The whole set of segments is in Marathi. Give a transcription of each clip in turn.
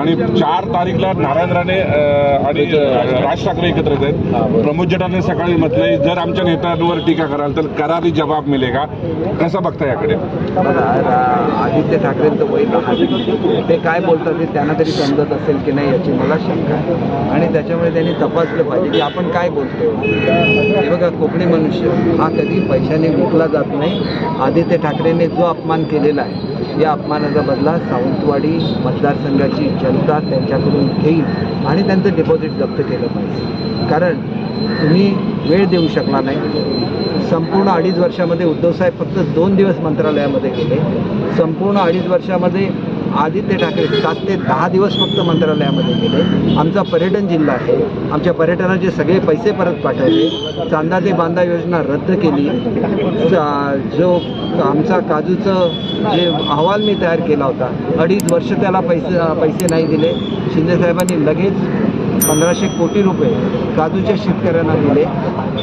आणि चार तारीखला नारायण राणे आणि राज ठाकरे एकत्र येत आहेत. प्रमोद जटाने सकाळी म्हटलंय जर आमच्या नेत्यांवर टीका कराल तर करारी जबाब मिलेगा. कसं बघता याकडे? आदित्य ठाकरेंचं वय ते काय बोलतात ते त्यांना तरी समजत असेल की नाही याची मला शंका आहे. आणि त्याच्यामुळे त्यांनी तपासलं पाहिजे की आपण काय बोलतो हे बघा कोकणी मनुष्य हा कधी पैशाने विकला जात नाही. आदित्य ठाकरेंनी जो अपमान केलेला आहे या अपमानाचा बदला सावंतवाडी मतदारसंघाची जनता त्यांच्याकडून घेईल आणि त्यांचं डिपॉझिट जप्त केलं पाहिजे. कारण तुम्ही वेळ देऊ शकला नाही. संपूर्ण अडीच वर्षामध्ये उद्धवसाहेब फक्त दोन दिवस मंत्रालयामध्ये गेले. संपूर्ण अडीच वर्षामध्ये आदित्य ठाकरे सात ते दहा दिवस फक्त मंत्रालयामध्ये गेले. आमचा पर्यटन जिल्हा आहे. आमच्या पर्यटनाचे सगळे पैसे परत पाठवले. चांदा ते बांधा योजना रद्द केली. चा- जो आमचा काजूचं जे अहवाल मी तयार केला होता अडीच वर्ष त्याला पैसे पैसे नाही दिले. शिंदेसाहेबांनी लगेच पंधराशे कोटी रुपये काजूच्या शेतकऱ्यांना दिले.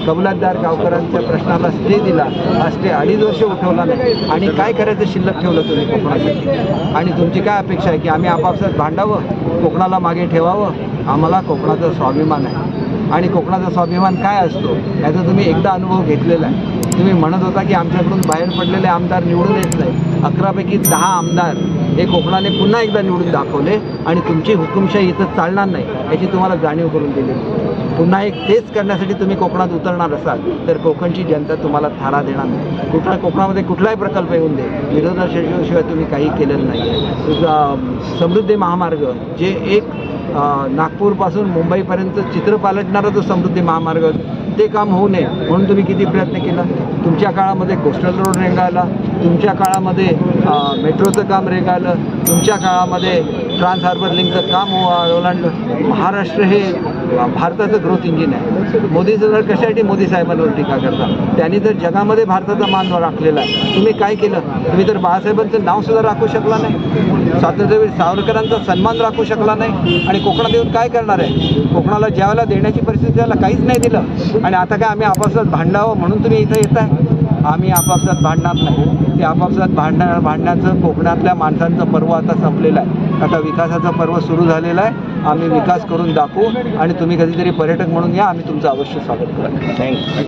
कबलातदार गावकऱ्यांच्या प्रश्नाला स्टे दिला. हा स्टे अडीच वर्ष उठवला नाही. आणि काय करायचं शिल्लक ठेवलं तुम्ही कोकणासाठी? आणि तुमची काय अपेक्षा आहे की आम्ही आपापसात भांडावं? कोकणाला मागे ठेवावं? आम्हाला कोकणाचा स्वाभिमान आहे. आणि कोकणाचा स्वाभिमान काय असतो? याचा तुम्ही एकदा अनुभव घेतलेला आहे? तुम्ही म्हणत होता की आमच्याकडून बाहेर पडलेले आमदार निवडून येत नाही. अकरापैकी दहा आमदार हे कोकणाने पुन्हा एकदा निवडून दाखवले आणि तुमची हुकुमशाही इथं चालणार नाही याची तुम्हाला जाणीव करून दिली. पुन्हा एक तेच करण्यासाठी तुम्ही कोकणात उतरणार असाल तर कोकणची जनता तुम्हाला थारा देणार नाही. कुठला कोकणामध्ये कुठलाही प्रकल्प येऊन दे विरोधाशिवाय तुम्ही काही केलेलं नाही. समृद्धी महामार्ग जे एक नागपूरपासून मुंबईपर्यंत चित्र पालटणारा जो समृद्धी महामार्ग ते काम होऊ नये म्हणून तुम्ही किती प्रयत्न केला? तुमच्या काळामध्ये कोस्टल रोड रेंगाळला तुमच्या काळामध्ये मेट्रोचं काम रेंगाळलं तुमच्या काळामध्ये ट्रान्स हार्बर लिंकचं काम ओलांडलं महाराष्ट्र हे भारताचं ग्रोथ इंजिन आहे. मोदीचं जर कशासाठी मोदी साहेबांवर टीका करता? त्यांनी जर जगामध्ये भारताचा मान राखलेला आहे तुम्ही काय केलं? तुम्ही तर बाळासाहेबांचं नाव सुद्धा राखू शकला नाही. स्वातंत्र्यवीर सावरकरांचा सन्मान राखू शकला नाही. आणि कोकणात येऊन काय करणार आहे? कोकणाला ज्यावेळेला देण्याची परिस्थिती त्याला काहीच नाही दिलं. आणि आता काय आम्ही आपापसात भांडावं म्हणून तुम्ही इथं येत आहे आम्ही आपापसात भांडणार नाही. ते आपापसात भांडणार भांडण्याचं कोकणातल्या माणसांचं पर्व आता संपलेलं आहे. आता विकासाचं पर्व सुरू झालेलं आहे. आम्ही विकास करून दाखवू आणि तुम्ही कधीतरी पर्यटक म्हणून या. आम्ही तुमचं अवश्य स्वागत करू. थँक्यू